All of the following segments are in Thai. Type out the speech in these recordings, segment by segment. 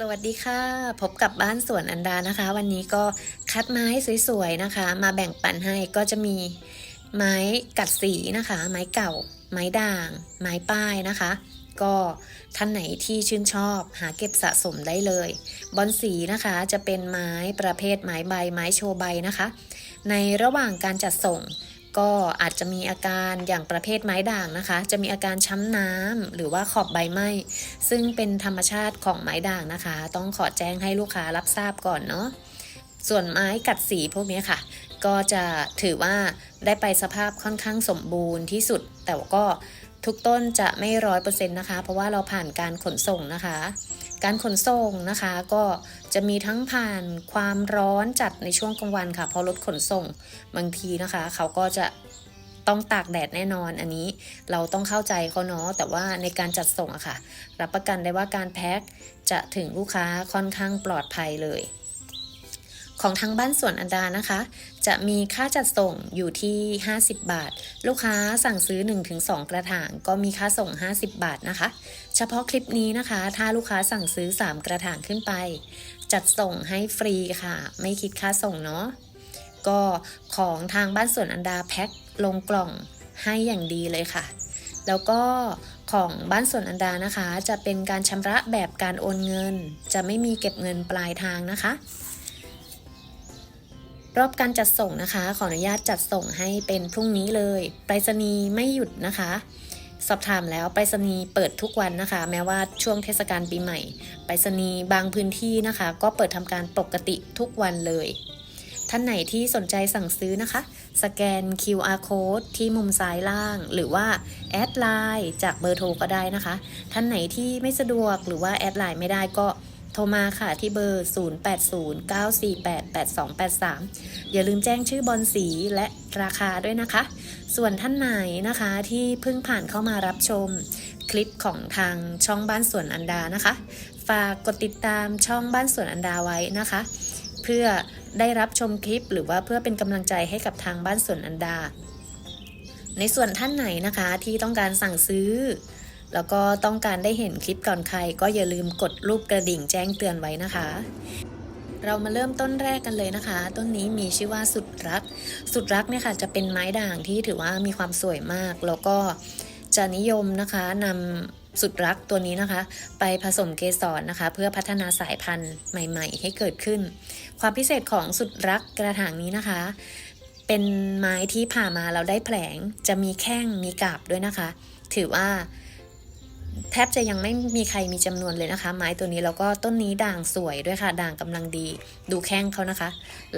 สวัสดีค่ะ พบกับบ้านสวนอันดานะคะ วันนี้ก็คัดไม้สวยๆนะคะ มาแบ่งปันให้ก็จะมีไม้กัดสีนะคะ ไม้เก่า ไม้ด่าง ไม้ป้ายนะคะ ก็ท่านไหนที่ชื่นชอบ หาเก็บสะสมได้เลย บอนสีนะคะจะเป็นไม้ประเภทไม้ใบ ไม้โชว์ใบนะคะ ในระหว่างการจัดส่ง ก็อาจจะมีอาการอย่างประเภทไม้ด่างนะคะ จะมีอาการช้ำน้ำหรือว่าขอบใบไหม้ซึ่งเป็นธรรมชาติของไม้ด่างนะคะ ต้องขอแจ้งให้ลูกค้ารับทราบก่อนเนาะส่วนไม้กัดสีพวกนี้ค่ะ ก็จะถือว่าได้ไปสภาพค่อนข้างสมบูรณ์ที่สุด แต่ว่าก็ทุกต้นจะไม่ร้อยเปอร์เซ็นต์นะคะ เพราะว่าเราผ่านการขนส่งนะคะ การขนส่งนะคะก็ จะมีทั้งผ่านความร้อนจัดในช่วงกลางวันค่ะเพราะรถขนส่งบางทีนะคะ เขาก็จะต้องตากแดดแน่นอนอันนี้เราต้องเข้าใจเขาเนาะแต่ว่าในการจัดส่งอะค่ะ รับประกันได้ว่าการแพ็คจะถึงลูกค้าค่อนข้างปลอดภัยเลย ของทางบ้านสวนอันดานะคะ จะมีค่าจัดส่งอยู่ที่ 50 บาท ลูกค้าสั่งซื้อ 1-2 กระถาง ก็มีค่าส่ง 50 บาทนะคะ เฉพาะคลิปนี้นะคะ ถ้าลูกค้าสั่งซื้อ 3 กระถางขึ้นไป จัดส่งให้ฟรีค่ะ ไม่คิดค่าส่งเนาะก็ของทางบ้านสวนอันดาแพ็คลงกล่องให้อย่างดีเลยค่ะ แล้วก็ของบ้านสวนอันดานะคะ จะเป็นการชำระแบบการโอนเงิน จะไม่มีเก็บเงินปลายทางนะคะ รอบการจัดส่งนะคะ ขออนุญาตจัดส่งให้เป็นพรุ่งนี้เลยไปรษณีย์ไม่หยุดนะคะ สอบถามแล้วไปรษณีย์เปิดทุกวันนะคะ แม้ว่าช่วงเทศกาลปีใหม่ ไปรษณีย์บางพื้นที่นะคะ ก็เปิดทำการปกติทุกวันเลย ท่านไหนที่สนใจสั่งซื้อนะคะ สแกน QR code ที่มุมซ้ายล่าง หรือว่าแอดไลน์จากเบอร์โทรก็ได้นะคะ ท่านไหนที่ไม่สะดวกหรือว่าแอดไลน์ไม่ได้ก็ โทรมาค่ะที่เบอร์ 0809488283 อย่าลืมแจ้งชื่อบอลสีและราคาด้วยนะคะ ส่วนท่านไหนนะคะที่เพิ่งผ่านเข้ามารับชมคลิปของทางช่องบ้านสวนอันดานะคะ ฝากกดติดตามช่องบ้านสวนอันดาไว้นะคะ เพื่อได้รับชมคลิปหรือว่าเพื่อเป็นกำลังใจให้กับทางบ้านสวนอันดา ในส่วนท่านไหนนะคะที่ต้องการสั่งซื้อ แล้วก็ต้องการได้เห็นคลิปก่อนใคร ก็อย่าลืมกดรูปกระดิ่งแจ้งเตือนไว้นะคะ เรามาเริ่มต้นแรกกันเลยนะคะ ต้นนี้มีชื่อว่าสุดรัก สุดรักเนี่ยค่ะจะเป็นไม้ด่างที่ถือว่ามีความสวยมาก แล้วก็จะนิยมนะคะนำสุดรักตัวนี้นะคะ ไปผสมเกสรนะคะ เพื่อพัฒนาสายพันธุ์ใหม่ ๆ ให้เกิดขึ้น ความพิเศษของสุดรักกระถางนี้นะคะ เป็นไม้ที่ผ่ามาเราได้แผลงจะมีแข้งมีกาบด้วยนะคะ ถือว่า แทบจะยังไม่มีใครมีจำนวนเลยนะคะ ไม้ตัวนี้แล้วก็ต้นนี้ด่างสวยด้วยค่ะ ด่างกำลังดี ดูแข้งเขานะคะ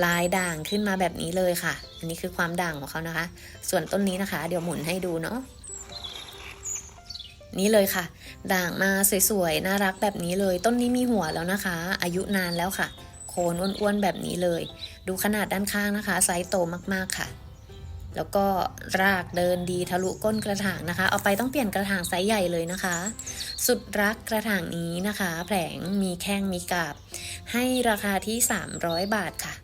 ลายด่างขึ้นมาแบบนี้เลยค่ะ อันนี้คือความด่างของเขานะคะ ส่วนต้นนี้นะคะ เดี๋ยวหมุนให้ดูเนาะนี่เลยค่ะ ด่างมาสวยๆน่ารักแบบนี้เลย ต้นนี้มีหัวแล้วนะคะ อายุนานแล้วค่ะ โคนอ้วนๆแบบนี้เลย ดูขนาดด้านข้างนะคะ ไซส์โตมากๆค่ะ แล้วก็รากเดินดีทะลุก้นกระถางนะคะ เอาไปต้องเปลี่ยนกระถางไซส์ใหญ่เลยนะคะ สุดรักกระถางนี้นะคะ แผลงมีแข้งมีกาบ ให้ราคาที่ 300 บาทค่ะ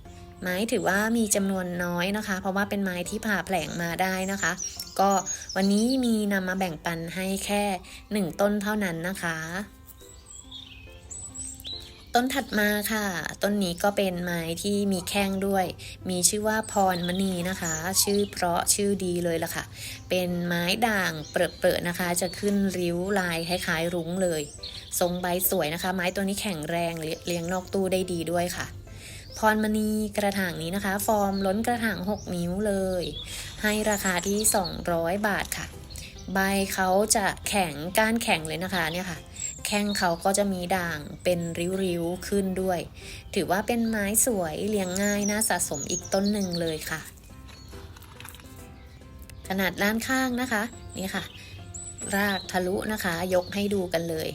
ไม้ถือว่ามีจำนวนน้อยนะคะ เพราะว่าเป็นไม้ที่ผ่าแผลงมาได้นะคะ ก็วันนี้มีนำมาแบ่งปันให้แค่ 1 ต้นเท่านั้นนะคะ ต้นถัดมาค่ะ ต้นนี้ก็เป็นไม้ที่มีแข้งด้วย มีชื่อว่าพรมณีนะคะ ชื่อเพราะชื่อดีเลยล่ะค่ะ เป็นไม้ด่างเปรอะๆนะคะ จะขึ้นริ้วลายคล้ายๆรุ้งเลย ทรงใบสวยนะคะ ไม้ตัวนี้แข็งแรงเลี้ยงนอกตู้ได้ดีด้วยค่ะ พรมณีกระถางนี้นะคะ ฟอร์มล้นกระถาง 6 นิ้วเลย ให้ราคาที่ 200 บาทค่ะ ใบเขาจะแข็งก้านแข็งเลยนะคะเนี่ยค่ะ แข้งเขาก็จะมีด่างเป็นริ้วๆขึ้นด้วย ถือว่าเป็นไม้สวยเลี้ยงง่ายน่าสะสมอีกต้นหนึ่งเลยค่ะ ขนาดด้านข้างนะคะนี่ค่ะ รากทะลุนะคะยกให้ดูกันเลย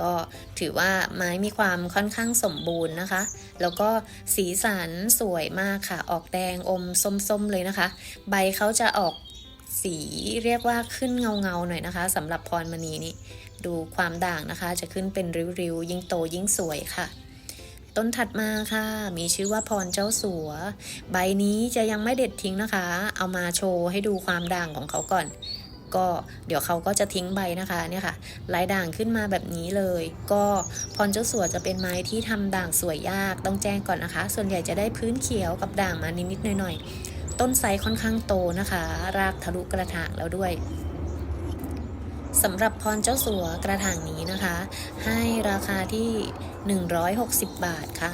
ก็ถือว่าไม้มีความค่อนข้างสมบูรณ์นะคะ แล้วก็สีสันสวยมากค่ะ ออกแดงอมส้มๆเลยนะคะ ใบเขาจะออกสีเรียกว่าขึ้นเงาๆหน่อยนะคะสำหรับพรมณีนี่ ดูความด่างนะคะ จะขึ้นเป็นริ้วๆ ยิ่งโตยิ่งสวยค่ะ ต้นถัดมาค่ะ มีชื่อว่าพรเจ้าสัว ใบนี้จะยังไม่เด็ดทิ้งนะคะ เอามาโชว์ให้ดูความด่างของเขาก่อน ก็เดี๋ยวเขาก็จะทิ้งใบนะคะเนี่ยค่ะลายด่างขึ้นมาแบบนี้เลย ก็พรเจ้าสัวจะเป็นไม้ที่ทำด่างสวยยากต้องแจ้งก่อนนะคะ ส่วนใหญ่จะได้พื้นเขียวกับด่างมานิดๆหน่อยๆต้นไซค่อนข้างโตนะคะ รากทะลุกระถางแล้วด้วย สำหรับพรเจ้าสัวกระถางนี้นะคะ ให้ราคาที่ 160 บาทค่ะ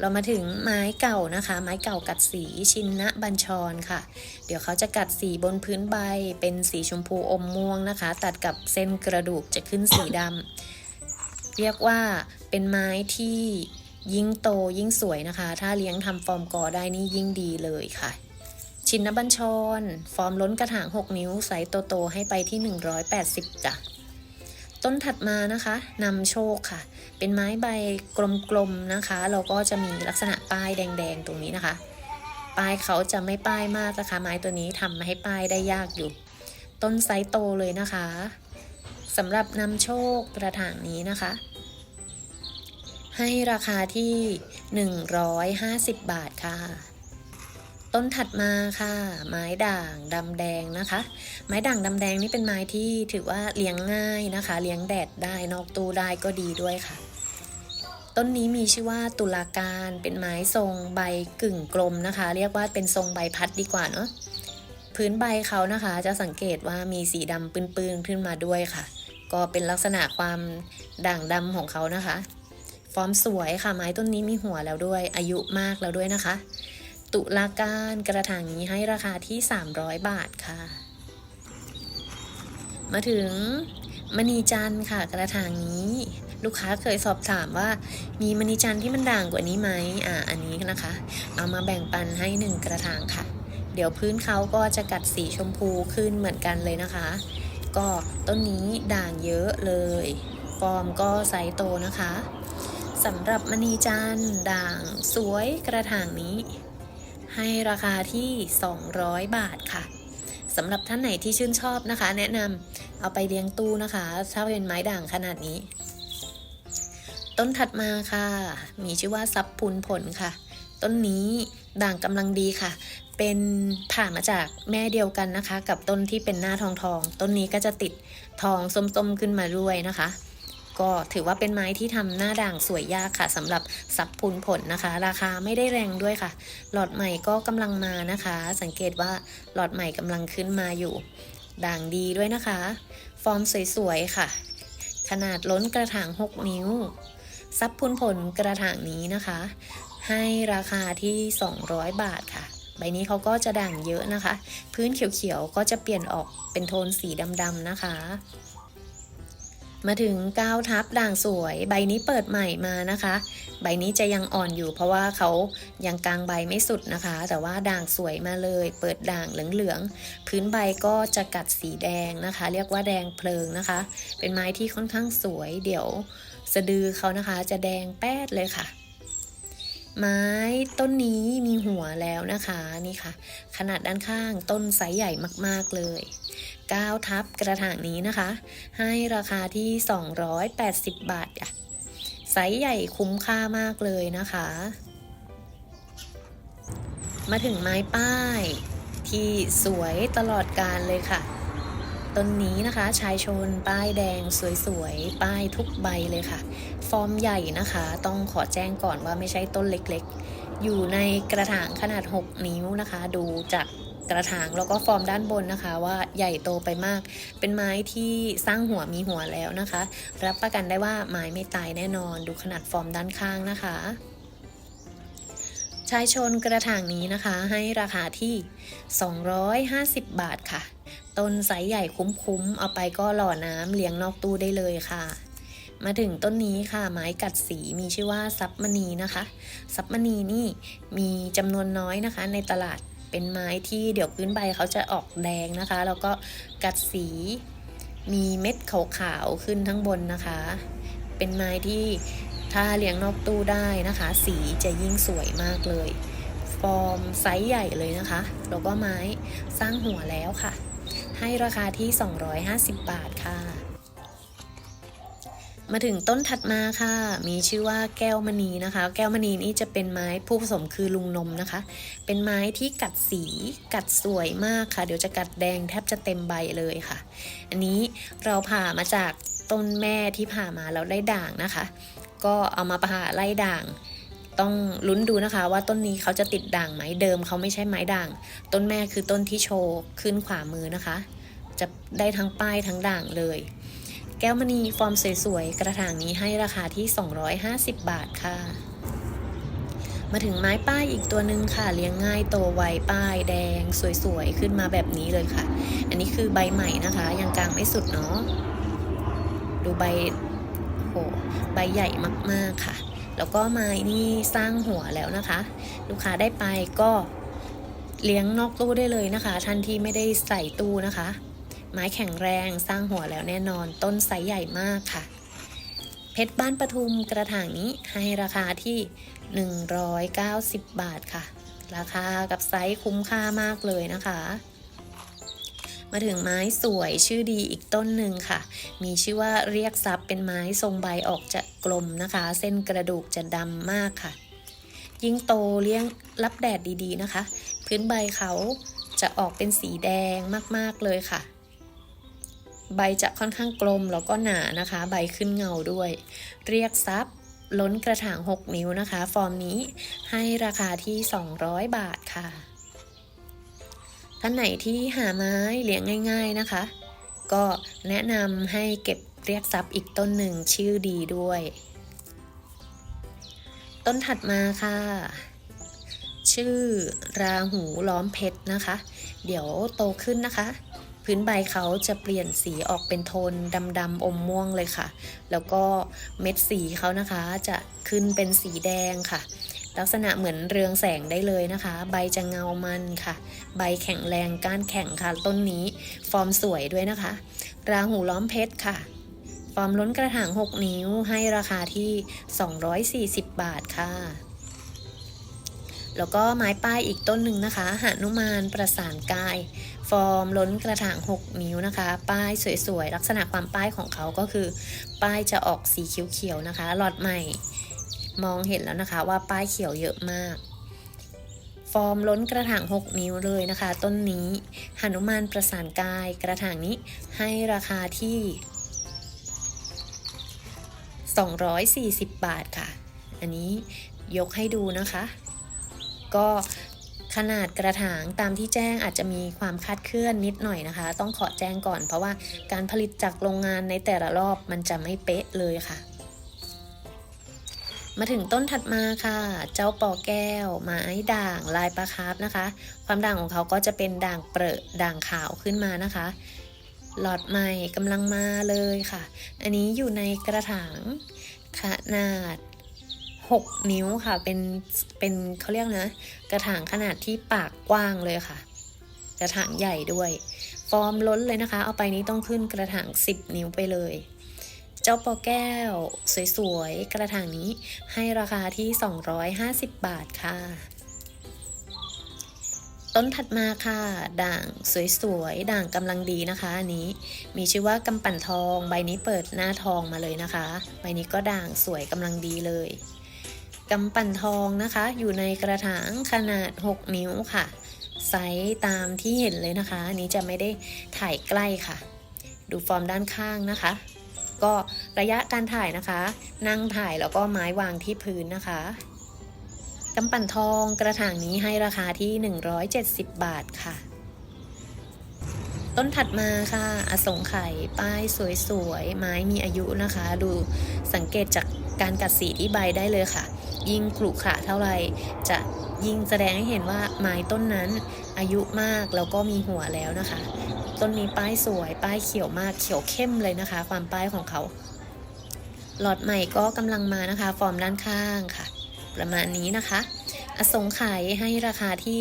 เรามาถึงไม้เก่านะคะ ไม้เก่ากัดสีชินนะบัญชรค่ะ เดี๋ยวเขาจะกัดสีบนพื้นใบ เป็นสีชมพูอมม่วงนะคะ ตัดกับเส้นกระดูกจะขึ้นสีดำเรียกว่าเป็นไม้ที่ยิ่งโตยิ่งสวยนะคะ ถ้าเลี้ยงทำฟอร์มกอได้นี่ยิ่งดีเลยค่ะ ชินนบัญชร ฟอร์มล้นกระถาง 6 นิ้วไซส์โตๆให้ไปที่ 180 จ้ะ ต้นถัดมานะคะนำโชคค่ะ เป็นไม้ใบกลมๆนะคะแล้วก็จะมีลักษณะป้ายแดงๆ ตรงนี้นะคะ ป้ายเขาจะไม่ป้ายมากนะคะ ไม้ตัวนี้ทำให้ป้ายได้ยากอยู่ ต้นไซส์โตเลยนะคะสำหรับนำโชคกระถางนี้นะคะ ให้ราคาที่ 150 บาทค่ะ ต้นถัดมาค่ะ ไม้ด่างดำแดงนะคะ ไม้ด่างดำแดงนี่เป็นไม้ที่ถือว่าเลี้ยงง่ายนะคะ เลี้ยงแดดได้นอกตู้ได้ก็ดีด้วยค่ะ ต้นนี้มีชื่อว่าตุลาการเป็นไม้ทรงใบกึ่งกลมนะคะ เรียกว่าเป็นทรงใบพัดดีกว่าเนาะพื้นใบเขานะคะ จะสังเกตว่ามีสีดำปื้นๆขึ้นมาด้วยค่ะ ก็เป็นลักษณะความด่างดำของเขานะคะ ฟอร์มสวยค่ะไม้ต้นนี้มีหัวแล้วด้วย อายุมากแล้วด้วยนะคะ ตุลาการกระถางนี้ให้ราคาที่ 300 บาทค่ะ มาถึงมณีจันทร์ค่ะ กระถางนี้ลูกค้าเคยสอบถามว่ามีมณีจันทร์ที่มันด่างกว่านี้ไหมอ่า อันนี้นะคะ เอามาแบ่งปันให้หนึ่งกระถางค่ะ เดี๋ยวพื้นเขาก็จะกัดสีชมพูขึ้นเหมือนกันเลยนะคะ ก็ต้นนี้ด่างเยอะเลย ฟอร์มก็ไซโตนะคะสำหรับมณีจันทร์ด่างสวยกระถางนี้ ให้ราคาที่ 200 บาทค่ะสำหรับท่านไหนที่ชื่นชอบนะคะ แนะนำเอาไปเลี้ยงตู้นะคะ ถ้าเป็นไม้ด่างขนาดนี้ ต้นถัดมาค่ะ มีชื่อว่าซับพุนผลค่ะ ต้นนี้ด่างกำลังดีค่ะ เป็นผ่ามาจากแม่เดียวกันนะคะ กับต้นที่เป็นหน้าทองทอง ต้นนี้ก็จะติดทองส้มๆขึ้นมาด้วยนะคะ ก็ถือว่าเป็นไม้ที่ทำหน้าด่างสวยยากค่ะสำหรับซับพุนผลนะคะ ราคาไม่ได้แรงด้วยค่ะ หลอดใหม่ก็กำลังมานะคะ สังเกตว่าหลอดใหม่กำลังขึ้นมาอยู่ ด่างดีด้วยนะคะ ฟอร์มสวยๆค่ะ ขนาดล้นกระถาง 6 นิ้ว ซับพุนผลกระถางนี้นะคะ ให้ราคาที่ 200 บาทค่ะใบนี้เขาก็จะด่างเยอะนะคะ พื้นเขียวๆก็จะเปลี่ยนออกเป็นโทนสีดำๆนะคะ มาถึงก้าวทับด่างสวย ใบนี้เปิดใหม่มานะคะ ใบนี้จะยังอ่อนอยู่ เพราะว่าเขายังกลางใบไม่สุดนะคะ แต่ว่าด่างสวยมาเลย เปิดด่างเหลืองๆพื้นใบก็จะกัดสีแดงนะคะ เรียกว่าแดงเพลิงนะคะ เป็นไม้ที่ค่อนข้างสวย เดี๋ยวสะดือเขานะคะ จะแดงแป๊ดเลยค่ะ ไม้ต้นนี้มีหัวแล้วนะคะนี่ค่ะ ขนาดด้านข้างต้นไซส์ใหญ่มากๆเลย 9 ทับกระถางนี้นะคะ ให้ราคาที่ 280 บาทอะไซส์ใหญ่คุ้มค่ามากเลยนะคะ มาถึงไม้ป้าย ที่สวยตลอดการเลยค่ะ ต้นนี้นะคะชายชนป้ายแดงสวยๆ ป้ายทุกใบเลยค่ะ ฟอร์มใหญ่นะคะ ต้องขอแจ้งก่อนว่าไม่ใช่ต้นเล็กๆ อยู่ในกระถางขนาด 6 นิ้วนะคะ ดูจาก กระถางแล้วก็ฟอร์มด้านบนนะคะ ว่าใหญ่โตไปมาก เป็นไม้ที่สร้างหัวมีหัวแล้วนะคะ รับประกันได้ว่าไม้ไม่ตายแน่นอน ดูขนาดฟอร์มด้านข้างนะคะชายชนกระถางนี้นะคะ ให้ราคาที่ 250 บาทค่ะ ต้นไซส์ใหญ่คุ้มๆ เอาไปก็หล่อน้ำเลี้ยงนอกตู้ได้เลยค่ะ มาถึงต้นนี้ค่ะไม้กัดสีมีชื่อว่าซับมณีนะคะ ซับมณีนี่มีจำนวนน้อยนะคะในตลาด เป็นไม้ที่เดี๋ยวพื้นใบเขาจะออกแดงนะคะ แล้วก็กัดสีมีเม็ดขาวๆขึ้นทั้งบนนะคะ เป็นไม้ที่ถ้าเลี้ยงนอกตู้ได้นะคะ สีจะยิ่งสวยมากเลย ฟอร์มไซส์ใหญ่เลยนะคะ แล้วก็ไม้สร้างหัวแล้วค่ะ ให้ราคาที่ 250 บาทค่ะ มาถึงต้นถัดมาค่ะ มีชื่อว่าแก้วมณีนะคะ แก้วมณีนี่จะเป็นไม้ผู้ผสมคือลุงนมนะคะ เป็นไม้ที่กัดสีกัดสวยมากค่ะ เดี๋ยวจะกัดแดงแทบจะเต็มใบเลยค่ะ อันนี้เราผ่ามาจากต้นแม่ที่ผ่ามาแล้วได้ด่างนะคะ ก็เอามาผ่าไล่ด่าง ต้องลุ้นดูนะคะว่าต้นนี้เขาจะติดด่างไหมเดิมเขาไม่ใช่ไม้ด่าง ต้นแม่คือต้นที่โชว์ขึ้นขวามือนะคะ จะได้ทั้งป้ายทั้งด่างเลย แก้วมณีฟอร์มสวยๆ กระถางนี้ให้ราคาที่ 250 บาทค่ะ มาถึงไม้ป้ายอีกตัวหนึ่งค่ะ เลี้ยงง่ายโตไวป้ายแดง สวยๆ ขึ้นมาแบบนี้เลยค่ะ อันนี้คือใบใหม่นะคะ ยังกลางไม่สุดเนาะ ดูใบโหใบใหญ่มากๆค่ะ แล้วก็ไม้นี่สร้างหัวแล้วนะคะ ลูกค้าได้ไปก็เลี้ยงนอกตู้ได้เลยนะคะทันที่ไม่ได้ใส่ตู้นะคะ ไม้แข็งแรงสร้างหัวแล้วแน่นอนต้นไซส์ใหญ่มากค่ะ เพชรบ้านปทุมกระถางนี้ให้ราคาที่ 190 บาทค่ะ ราคากับไซส์คุ้มค่ามากเลยนะคะ มาถึงไม้สวยชื่อดีอีกต้นหนึ่งค่ะ มีชื่อว่าเรียกซับเป็นไม้ทรงใบออกจะกลมนะคะ เส้นกระดูกจะดำมากค่ะ ยิ่งโตเลี้ยงรับแดดดีๆนะคะ พื้นใบเขาจะออกเป็นสีแดงมากๆเลยค่ะ ใบจะค่อนข้างกลมแล้วก็หนานะคะ ใบขึ้นเงาด้วย เรียกซับล้นกระถาง 6 นิ้วนะคะ ฟอร์มนี้ให้ราคาที่ 200 บาทค่ะ ท่านไหนที่หาไม้เลี้ยงง่าย ๆนะคะ ก็แนะนำให้เก็บเรียกซับอีกต้นหนึ่งชื่อดีด้วย ต้นถัดมาค่ะ ชื่อราหูล้อมเพชรนะคะ เดี๋ยวโตขึ้นนะคะ พื้นใบเขาจะเปลี่ยนสีออกเป็นโทนดำๆอมม่วงเลยค่ะ แล้วก็เม็ดสีเขานะคะจะขึ้นเป็นสีแดงค่ะ ลักษณะเหมือนเรืองแสงได้เลยนะคะ ใบจะเงามันค่ะ ใบแข็งแรงก้านแข็งค่ะ ต้นนี้ฟอร์มสวยด้วยนะคะ ราหูล้อมเพชรค่ะฟอร์มล้นกระถาง 6 นิ้วให้ราคาที่ 240 บาทค่ะ แล้วก็ไม้ป้ายอีกต้นหนึ่งนะคะหานุมานประสานกาย ฟอร์มล้นกระถาง 6 นิ้วนะคะ ป้ายสวยๆ ลักษณะความป้ายของเขาก็คือ ป้ายจะออกสีเขียวๆนะคะ หลอดใหม่มองเห็นแล้วนะคะว่าป้ายเขียวเยอะมากฟอร์มล้นกระถาง 6 นิ้วเลยนะคะ ต้นนี้หนุมานประสานกายกระถางนี้ให้ราคาที่ 240 บาทค่ะ อันนี้ยกให้ดูนะคะ ก็ ขนาดกระถางตามที่แจ้งอาจจะมีความคาดเคลื่อนนิดหน่อยนะคะ ต้องขอแจ้งก่อน เพราะว่าการผลิตจากโรงงานในแต่ละรอบมันจะไม่เป๊ะเลยค่ะ มาถึงต้นถัดมาค่ะ เจ้าปอแก้ว ไม้ด่างลายปลาคาร์ฟนะคะ ความด่างของเขาก็จะเป็นด่างเปรอะด่างขาวขึ้นมานะคะ หลอดใหม่กำลังมาเลยค่ะ อันนี้อยู่ในกระถางขนาด 6 นิ้วค่ะ เป็น เป็นเขาเรียกนะ กระถางขนาดที่ปากกว้างเลยค่ะ กระถางใหญ่ด้วย ฟอร์มล้นเลยนะคะ เอาไปนี้ต้องขึ้นกระถาง 10 นิ้วไปเลย เจ้าปอแก้ว สวยๆ กระถางนี้ให้ราคาที่ 250 บาทค่ะ ต้นถัดมาค่ะ ด่างสวยๆ ด่างกำลังดีนะคะ อันนี้ มีชื่อว่ากำปั่นทอง ใบนี้เปิดหน้าทองมาเลยนะคะ ใบนี้ก็ด่างสวยกำลังดีเลย กำปั่นทองนะคะ อยู่ในกระถางขนาด 6 นิ้วค่ะ ไซส์ตามที่เห็นเลยนะคะ อันนี้จะไม่ได้ถ่ายใกล้ค่ะ ดูฟอร์มด้านข้างนะคะ ก็ระยะการถ่ายนะคะ นั่งถ่ายแล้วก็ไม้วางที่พื้นนะคะกำปั่นทองกระถางนี้ให้ราคาที่ 170 บาทค่ะ ต้นถัดมาค่ะ อสงไขยป้ายสวยๆ ไม้มีอายุนะคะ ดูสังเกตจากการกัดสีที่ใบได้เลยค่ะ ยิ่งขรุขระเท่าไหร่จะยิ่งแสดงให้เห็นว่าไม้ต้นนั้นอายุมากแล้วก็มีหัวแล้วนะคะ ต้นนี้ป้ายสวยป้ายเขียวมากเขียวเข้มเลยนะคะ ความป้ายของเขาหลอดใหม่ก็กำลังมานะคะ ฟอร์มด้านข้างค่ะ ประมาณนี้นะคะอสงไขยให้ราคาที่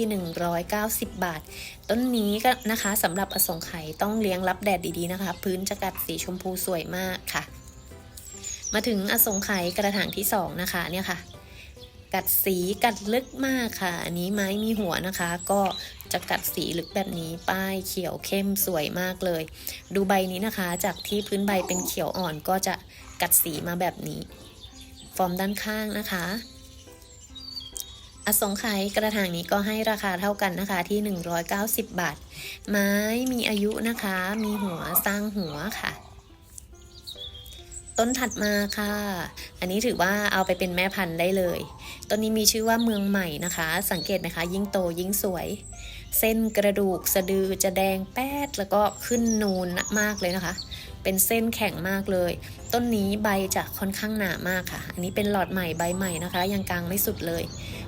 190 บาท ต้นนี้ก็นะคะสำหรับอสงไขยต้องเลี้ยงรับแดดดีๆนะคะ พื้นจะกัดสีชมพูสวยมากค่ะ มาถึงอสงไขยกระถางที่ 2 นะคะเนี่ยค่ะ กัดสีกัดลึกมากค่ะ อันนี้ไม้มีหัวนะคะ ก็จะกัดสีลึกแบบนี้ป้ายเขียวเข้มสวยมากเลย ดูใบนี้นะคะ จากที่พื้นใบเป็นเขียวอ่อนก็จะกัดสีมาแบบนี้ ฟอร์มด้านข้างนะคะอสงไขยกระถางนี้ก็ให้ราคาเท่ากันนะคะที่ 190 บาท ไม้มีอายุนะคะ มีหัวสร้างหัวค่ะ ต้นถัดมาค่ะ อันนี้ถือว่าเอาไปเป็นแม่พันธุ์ได้เลย ต้นนี้มีชื่อว่าเมืองใหม่นะคะ สังเกตไหมคะ ยิ่งโตยิ่งสวย เส้นกระดูกสะดือจะแดงแป๊ดแล้วก็ขึ้นนูนมากเลยนะคะ เป็นเส้นแข็งมากเลย ต้นนี้ใบจะค่อนข้างหนามากค่ะ อันนี้เป็นหลอดใหม่ใบใหม่นะคะ ยังกลางไม่สุดเลย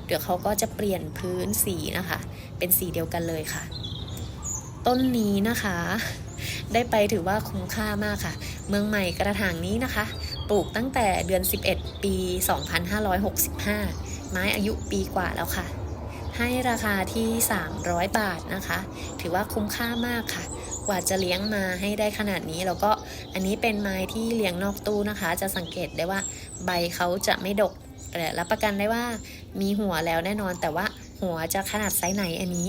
เดี๋ยวเขาก็จะเปลี่ยนพื้นสีนะคะ เป็นสีเดียวกันเลยค่ะ ต้นนี้นะคะ ได้ไปถือว่าคุ้มค่ามากค่ะ เมืองใหม่กระถางนี้นะคะ ปลูกตั้งแต่เดือน 11 ปี 2565 ไม้อายุปีกว่าแล้วค่ะ ให้ราคาที่ 300 บาทนะคะ ถือว่าคุ้มค่ามากค่ะ กว่าจะเลี้ยงมาให้ได้ขนาดนี้ แล้วก็อันนี้เป็นไม้ที่เลี้ยงนอกตู้นะคะ จะสังเกตได้ว่าใบเขาจะไม่ดกแต่รับประกันได้ว่ามีหัวแล้วแน่นอนแต่ว่าหัวจะขนาดไซส์ไหนอันนี้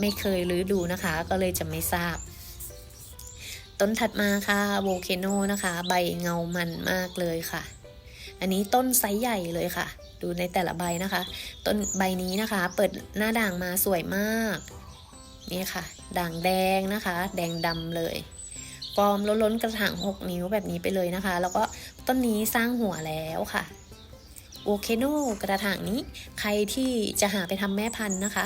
ไม่เคยรื้อดูนะคะ ก็เลยจะไม่ทราบ ต้นถัดมาค่ะโวเคโนนะคะ ใบเงามันมากเลยค่ะ อันนี้ต้นไซส์ใหญ่เลยค่ะ ดูในแต่ละใบนะคะ ต้นใบนี้นะคะ เปิดหน้าด่างมาสวยมาก นี่ค่ะ ด่างแดงนะคะ แดงดำเลยฟอร์มล้นๆกระถาง 6 นิ้วแบบนี้ไปเลยนะคะ แล้วก็ต้นนี้สร้างหัวแล้วค่ะโอเคโนกระถางนี้ใครที่จะหาไปทำแม่พันธุ์นะคะ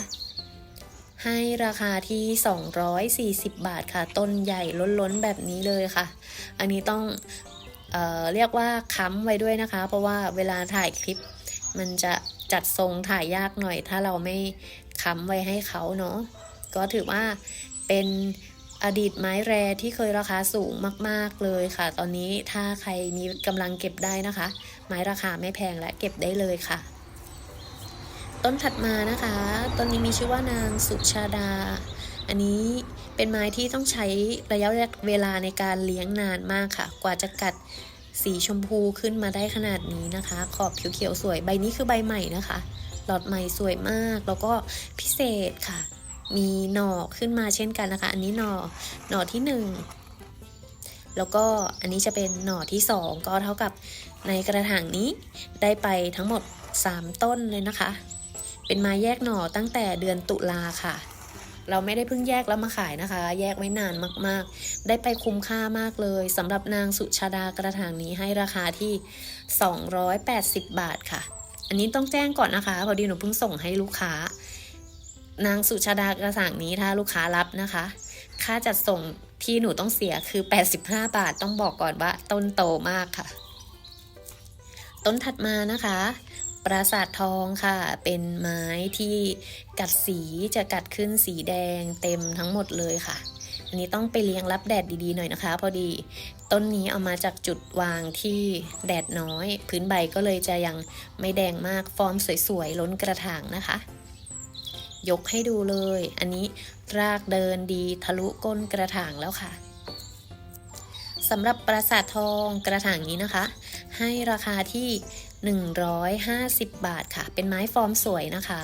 ให้ราคาที่ 240 บาทค่ะ ต้นใหญ่ล้นๆแบบนี้เลยค่ะ อันนี้ต้องเออเรียกว่าค้ำไว้ด้วยนะคะ เพราะว่าเวลาถ่ายคลิป มันจะจัดทรงถ่ายยากหน่อย ถ้าเราไม่ค้ำไว้ให้เขาเนาะก็ถือว่าเป็นอดีตไม้แรที่เคยราคาสูงมาก ๆ เลยค่ะ ตอนนี้ถ้าใครมีกำลังเก็บได้นะคะ ไม้ราคาไม่แพงและเก็บได้เลยค่ะ ต้นถัดมานะคะ ต้นนี้มีชื่อว่านางสุชาดา อันนี้เป็นไม้ที่ต้องใช้ระยะเวลาในการเลี้ยงนานมากค่ะ กว่าจะกัดสีชมพูขึ้นมาได้ขนาดนี้นะคะ ขอบเขียวๆสวย ใบนี้คือใบใหม่นะคะ หลอดใหม่สวยมาก แล้วก็พิเศษค่ะ มีหน่อขึ้นมาเช่นกันนะคะ อันนี้หน่อ หน่อที่หนึ่งแล้วก็อันนี้จะเป็นหน่อที่สองก็เท่ากับในกระถางนี้ได้ไปทั้งหมด 3 ต้นเลยนะคะ เป็นไม้แยกหน่อตั้งแต่เดือนตุลาค่ะ เราไม่ได้เพิ่งแยกแล้วมาขายนะคะ แยกไว้นานมากๆ ได้ไปคุ้มค่ามากเลยสำหรับนางสุชาดากระถางนี้ให้ราคาที่ 280 บาทค่ะ อันนี้ต้องแจ้งก่อนนะคะ พอดีหนูเพิ่งส่งให้ลูกค้า นางสุชาดากระถางนี้ถ้าลูกค้ารับนะคะ ค่าจัดส่งที่หนูต้องเสียคือ 85 บาทต้องบอกก่อนว่าต้นโตมากค่ะ ต้นถัดมานะคะ ปราสาททองค่ะ เป็นไม้ที่กัดสีจะกัดขึ้นสีแดงเต็มทั้งหมดเลยค่ะ อันนี้ต้องไปเลี้ยงรับแดดดีๆหน่อยนะคะ พอดีต้นนี้เอามาจากจุดวางที่แดดน้อย พื้นใบก็เลยจะยังไม่แดงมากฟอร์มสวยๆล้นกระถางนะคะ ยกให้ดูเลย อันนี้รากเดินดีทะลุก้นกระถางแล้วค่ะสำหรับปราสาททองกระถางนี้นะคะ ให้ราคาที่ 150 บาทค่ะ เป็นไม้ฟอร์มสวยนะคะ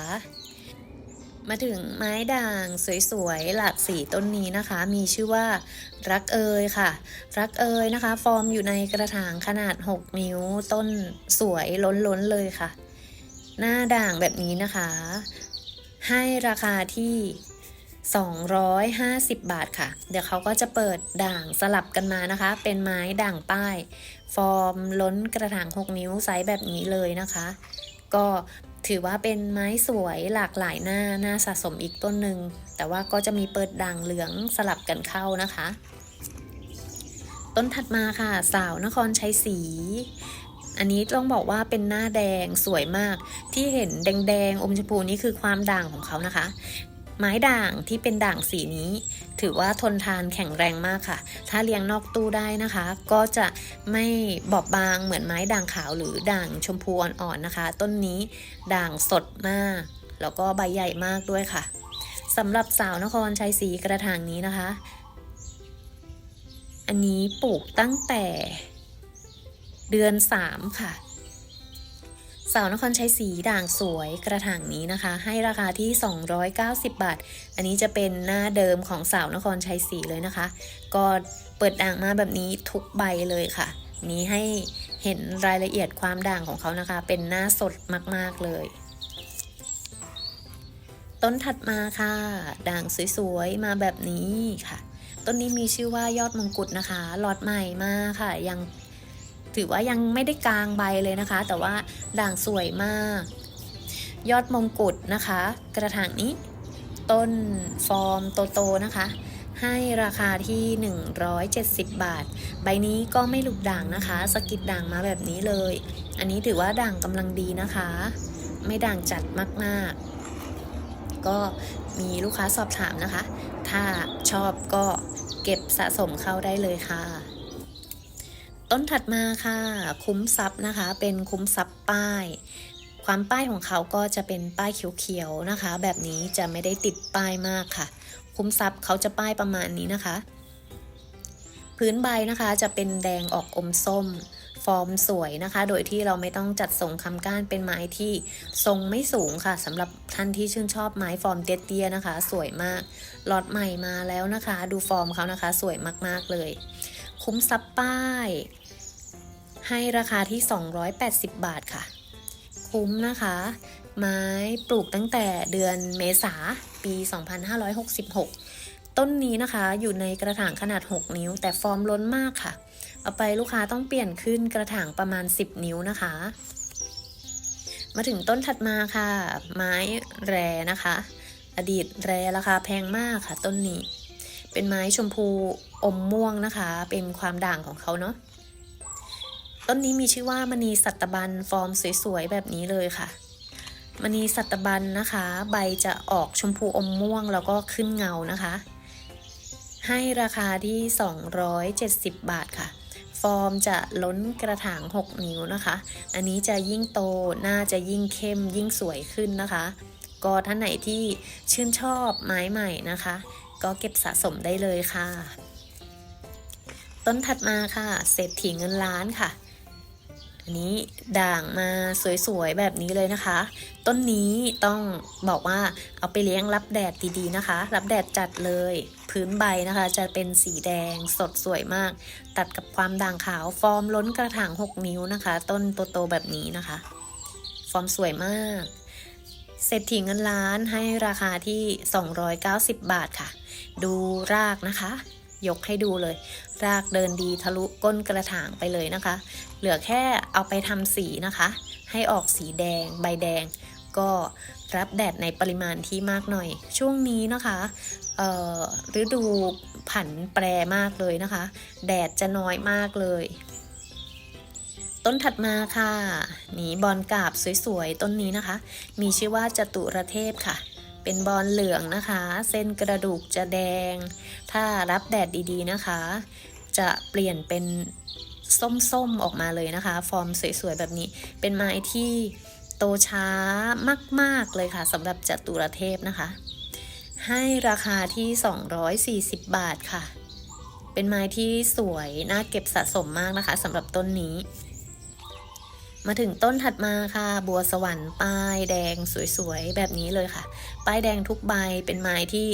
มาถึงไม้ด่างสวยๆ หลากสีต้นนี้นะคะ มีชื่อว่ารักเอยค่ะ รักเอยนะคะ ฟอร์มอยู่ในกระถางขนาด 6 นิ้ว ต้นสวยล้นๆเลยค่ะ หน้าด่างแบบนี้นะคะ ให้ราคาที่250 บาทค่ะ เดี๋ยวเขาก็จะเปิดด่างสลับกันมานะคะ เป็นไม้ด่างป้าย ฟอร์มล้นกระถาง 6 นิ้วไซส์แบบนี้เลยนะคะ ก็ถือว่าเป็นไม้สวยหลากหลายหน้าหน้าสะสมอีกต้นหนึ่ง แต่ว่าก็จะมีเปิดด่างเหลืองสลับกันเข้านะคะ ต้นถัดมาค่ะ สาวนครชัยศรีอันนี้ต้องบอกว่าเป็นหน้าแดงสวยมากที่เห็นแดงๆอมชมพูนี่คือความด่างของเขานะคะ ไม้ด่างที่เป็นด่างสีนี้ ถือว่าทนทานแข็งแรงมากค่ะ ถ้าเลี้ยงนอกตู้ได้นะคะ ก็จะไม่บอบบางเหมือนไม้ด่างขาวหรือด่างชมพูอ่อนๆนะคะ ต้นนี้ด่างสดมาก แล้วก็ใบใหญ่มากด้วยค่ะสำหรับสาวนครชัยศรีกระถางนี้นะคะ อันนี้ปลูกตั้งแต่เดือน 3 ค่ะ สาวนครชัยศรีด่างสวยกระถางนี้นะคะ ให้ราคาที่ 290 บาท อันนี้จะเป็นหน้าเดิมของสาวนครชัยศรีเลยนะคะ ก็เปิดด่างมาแบบนี้ทุกใบเลยค่ะ นี้ให้เห็นรายละเอียดความด่างของเขานะคะ เป็นหน้าสดมากๆเลย ต้นถัดมาค่ะ ด่างสวยๆมาแบบนี้ค่ะ ต้นนี้มีชื่อว่ายอดมงกุฎนะคะ หลอดใหม่มาค่ะยัง ถือว่ายังไม่ได้กลางใบเลยนะคะ แต่ว่าด่างสวยมาก ยอดมงกุฎนะคะ กระถางนี้ ต้นฟอร์มโตๆนะคะให้ราคาที่ 170 บาท ใบนี้ก็ไม่หลุดด่างนะคะ สกิดด่างมาแบบนี้เลย อันนี้ถือว่าด่างกำลังดีนะคะ ไม่ด่างจัดมากๆ ก็มีลูกค้าสอบถามนะคะ ถ้าชอบก็เก็บสะสมเข้าได้เลยค่ะ ต้นถัดมาค่ะ คุ้มซับนะคะ เป็นคุ้มซับป้าย ความป้ายของเขาก็จะเป็นป้ายเขียวๆนะคะ แบบนี้จะไม่ได้ติดป้ายมากค่ะ คุ้มซับเขาจะป้ายประมาณนี้นะคะ พื้นใบนะคะจะเป็นแดงออกอมส้ม ฟอร์มสวยนะคะ โดยที่เราไม่ต้องจัดทรงคำก้านเป็นไม้ที่ทรงไม่สูงค่ะสำหรับท่านที่ชื่นชอบไม้ฟอร์มเตี้ยๆนะคะ สวยมากลอตใหม่มาแล้วนะคะ ดูฟอร์มเขานะคะ สวยมากๆเลย คุ้มซับป้าย ให้ราคาที่ 280 บาทค่ะ คุ้มนะคะ ไม้ปลูกตั้งแต่เดือนเมษาปี 2566 ต้นนี้นะคะอยู่ในกระถางขนาด 6 นิ้ว แต่ฟอร์มล้นมากค่ะ เอาไปลูกค้าต้องเปลี่ยนขึ้นกระถางประมาณ 10 นิ้วนะคะ มาถึงต้นถัดมาค่ะ ไม้แรนะคะ อดีตแรราคาแพงมากค่ะ ต้นนี้ เป็นไม้ชมพูอมม่วงนะคะ เป็นความด่างของเขาเนาะ ต้นนี้มีชื่อว่ามณีสัตบันฟอร์มสวยๆแบบนี้เลยค่ะมณีสัตบันนะคะ ใบจะออกชมพูอมม่วงแล้วก็ขึ้นเงานะคะ ให้ราคาที่ 270 บาทค่ะ ฟอร์มจะล้นกระถาง 6 นิ้วนะคะ อันนี้จะยิ่งโตน่าจะยิ่งเข้มยิ่งสวยขึ้นนะคะ ก็ท่านไหนที่ชื่นชอบไม้ใหม่นะคะ ก็เก็บสะสมได้เลยค่ะ ต้นถัดมาค่ะเศรษฐีเงินล้านค่ะ นี้ด่างมาสวยๆแบบนี้เลยนะคะ ต้นนี้ต้องบอกว่าเอาไปเลี้ยงรับแดดดีๆนะคะ รับแดดจัดเลย พื้นใบนะคะ จะเป็นสีแดงสดสวยมาก ตัดกับความด่างขาวฟอร์มล้นกระถาง 6 นิ้วนะคะ ต้นโตๆแบบนี้นะคะ ฟอร์มสวยมากเศรษฐีเงินล้านให้ราคาที่ 290 บาทค่ะ ดูรากนะคะ ยกให้ดูเลย รากเดินดีทะลุก้นกระถางไปเลยนะคะ เหลือแค่เอาไปทำสีนะคะ ให้ออกสีแดง ใบแดง ก็รับแดดในปริมาณที่มากหน่อย ช่วงนี้นะคะฤดูผันแปรมากเลยนะคะ แดดจะน้อยมากเลย ต้นถัดมาค่ะ นี่บอลกาบสวยๆ ต้นนี้นะคะ มีชื่อว่าจตุรเทพค่ะ เป็นบอลเหลืองนะคะ เส้นกระดูกจะแดง ถ้ารับแดดดีๆนะคะ จะเปลี่ยนเป็นส้มๆออกมาเลยนะคะ ฟอร์มสวยๆแบบนี้ เป็นไม้ที่โตช้ามากๆเลยค่ะสำหรับจตุรเทพนะคะ ให้ราคาที่ 240 บาทค่ะ เป็นไม้ที่สวยน่าเก็บสะสมมากนะคะสำหรับต้นนี้ มาถึงต้นถัดมาค่ะ บัวสวรรค์ป้ายแดงสวยๆ แบบนี้เลยค่ะ ป้ายแดงทุกใบเป็นไม้ที่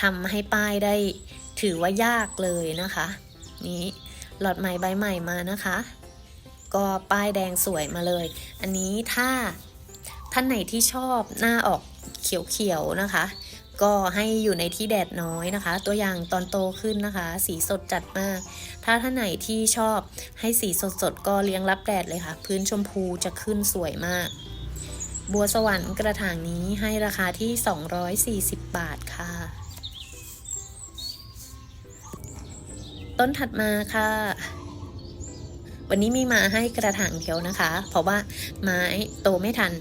ทำให้ป้ายได้ถือว่ายากเลยนะคะ นี้หลอดใหม่ใบใหม่มานะคะ ก็ป้ายแดงสวยมาเลย อันนี้ถ้าท่านไหนที่ชอบหน้าออกเขียวๆนะคะ ก็ให้อยู่ในที่แดดน้อยนะคะ ตัวอย่างตอนโตขึ้นนะคะ สีสดจัดมาก ถ้าท่านไหนที่ชอบให้สีสดๆก็เลี้ยงรับแดดเลยค่ะ พื้นชมพูจะขึ้นสวยมาก บัวสวรรค์กระถางนี้ให้ราคาที่ 240 บาทค่ะ ต้นถัดมาค่ะวันนี้มีมาให้กระถางเดียวนะคะ เพราะว่าไม้โตไม่ทัน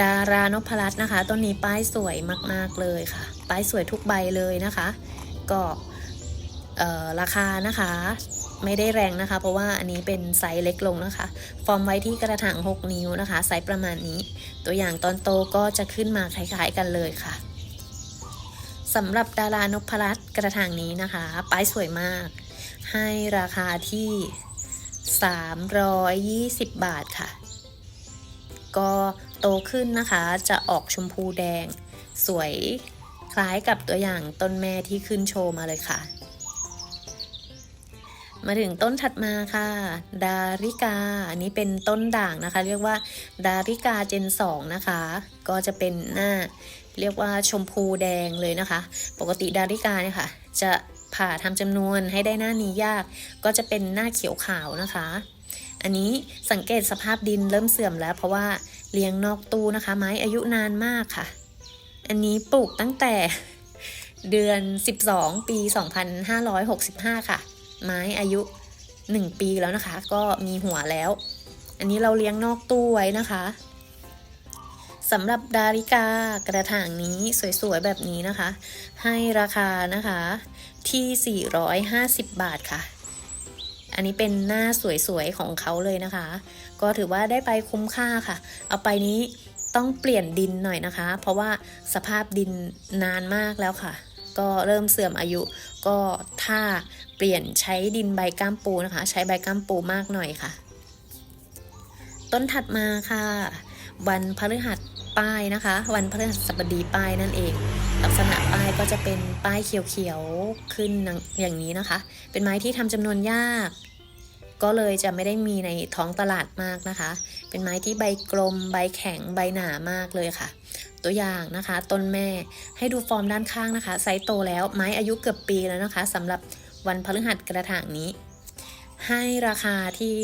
ดารานพรัตน์นะคะ ต้นนี้ป้ายสวยมาก ๆ เลยค่ะ ป้ายสวยทุกใบเลยนะคะ ก็ราคานะคะ ไม่ได้แรงนะคะ เพราะว่าอันนี้เป็นไซส์เล็กลงนะคะ ฟอร์มไว้ที่กระถาง 6 นิ้วนะคะ ไซส์ประมาณนี้ ตัวอย่างตอนโตก็จะขึ้นมาคล้าย ๆ กันเลยค่ะสำหรับดารานพรัตน์กระถางนี้นะคะ ป้ายสวยมาก ให้ราคาที่ 320 บาทค่ะ ก็ โตขึ้นนะคะ จะออกชมพูแดง สวยคล้ายกับตัวอย่างต้นแม่ที่ขึ้นโชว์มาเลยค่ะ มาถึงต้นถัดมาค่ะ ดาริกา อันนี้เป็นต้นด่างนะคะ เรียกว่าดาริกาเจน 2 นะคะ ก็จะเป็นหน้าเรียกว่าชมพูแดงเลยนะคะ ปกติดาริกาเนี่ยค่ะ จะผ่าทำจำนวนให้ได้หน้านี้ยาก ก็จะเป็นหน้าเขียวขาวนะคะ อันนี้สังเกตสภาพดินเริ่มเสื่อมแล้ว เพราะว่า เลี้ยงนอกตู้นะคะ ไม้อายุนานมากค่ะ อันนี้ปลูกตั้งแต่เดือน 12 ปี 2565 ค่ะ ไม้อายุ 1 ปีแล้วนะคะ ก็มีหัวแล้ว อันนี้เราเลี้ยงนอกตู้ไว้นะคะสำหรับดาริกากระถางนี้สวยๆ แบบนี้นะคะ ให้ราคานะคะที่ 450 บาทค่ะ อันนี้เป็นหน้าสวยๆของเขาเลยนะคะ ก็ถือว่าได้ไปคุ้มค่าค่ะ เอาไปนี้ต้องเปลี่ยนดินหน่อยนะคะ เพราะว่าสภาพดินนานมากแล้วค่ะ ก็เริ่มเสื่อมอายุ ก็ถ้าเปลี่ยนใช้ดินใบก้ามปูนะคะ ใช้ใบก้ามปูมากหน่อยค่ะ ต้นถัดมาค่ะ วันพฤหัส ป้ายนะคะ วันพฤหัสบดีป้ายนั่นเอง ลักษณะป้ายก็จะเป็นป้ายเขียวๆขึ้นอย่างนี้นะคะ เป็นไม้ที่ทำจำนวนยาก ก็เลยจะไม่ได้มีในท้องตลาดมากนะคะ เป็นไม้ที่ใบกลม ใบแข็งใบหนามากเลยค่ะ ตัวอย่างนะคะต้นแม่ให้ดูฟอร์มด้านข้างนะคะไซส์โตแล้วไม้อายุเกือบปีแล้วนะคะสำหรับวันพฤหัสกระถางนี้ ให้ราคาที่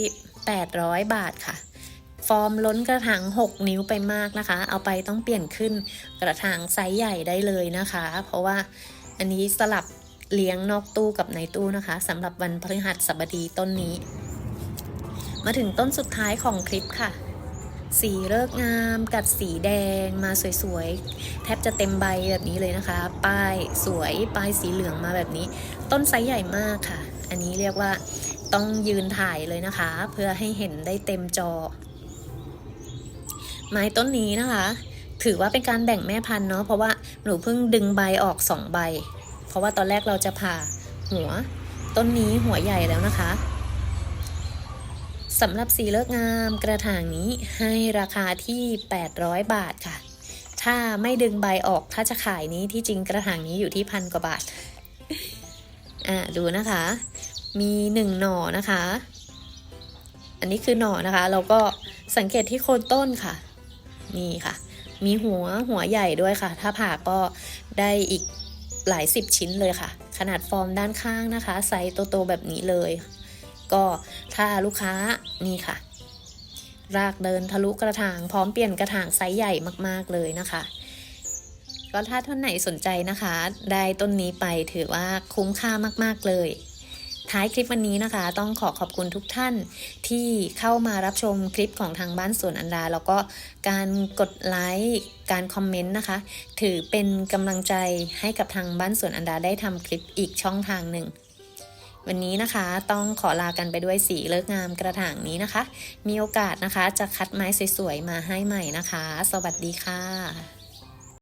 800 บาทค่ะ ฟอร์มล้นกระถาง 6 นิ้วไปมากนะคะ เอาไปต้องเปลี่ยนขึ้นกระถางไซส์ใหญ่ได้เลยนะคะ เพราะว่าอันนี้สลับเลี้ยงนอกตู้กับในตู้นะคะสำหรับวันพฤหัสบดีต้นนี้ มาถึงต้นสุดท้ายของคลิปค่ะ สีเลิกงามกัดสีแดงมาสวยๆ แทบจะเต็มใบแบบนี้เลยนะคะ ป้ายสวยป้ายสีเหลืองมาแบบนี้ ต้นไซส์ใหญ่มากค่ะ อันนี้เรียกว่าต้องยืนถ่ายเลยนะคะ เพื่อให้เห็นได้เต็มจอ ไม้ต้นนี้นะคะ ถือว่าเป็นการแบ่งแม่พันธุ์เนาะเพราะว่าหนูเพิ่งดึงใบออกสองใบ เพราะว่าตอนแรกเราจะผ่าหัว ต้นนี้หัวใหญ่แล้วนะคะสำหรับสีเลิกงามกระถางนี้ให้ราคาที่ 800 บาทค่ะ ถ้าไม่ดึงใบออกถ้าจะขายนี้ที่จริงกระถางนี้อยู่ที่พันกว่าบาท อ่าดูนะคะ มีหนึ่งหน่อนะคะ อันนี้คือหน่อนะคะ เราก็สังเกตที่โคนต้นค่ะ นี่ค่ะ มีหัวหัวใหญ่ด้วยค่ะ ถ้าผ่าก็ได้อีกหลายสิบชิ้นเลยค่ะ ขนาดฟอร์มด้านข้างนะคะ ไซส์โตๆแบบนี้เลย ก็ถ้าลูกค้านี่ค่ะ รากเดินทะลุกระถาง พร้อมเปลี่ยนกระถางไซส์ใหญ่มากๆเลยนะคะก็ถ้าท่านไหนสนใจนะคะ ได้ต้นนี้ไปถือว่าคุ้มค่ามากๆเลย ท้ายคลิปวันนี้นะคะ ต้องขอขอบคุณทุกท่านที่เข้ามารับชมคลิปของทางบ้านสวนอันดา แล้วก็การกดไลค์การคอมเมนต์นะคะ ถือเป็นกำลังใจให้กับทางบ้านสวนอันดาได้ทำคลิปอีกช่องทางหนึ่งวันนี้นะคะต้องขอลากันไปด้วยสีเลิกงามกระถางนี้นะคะ มีโอกาสนะคะจะคัดไม้สวยๆมาให้ใหม่นะคะ สวัสดีค่ะ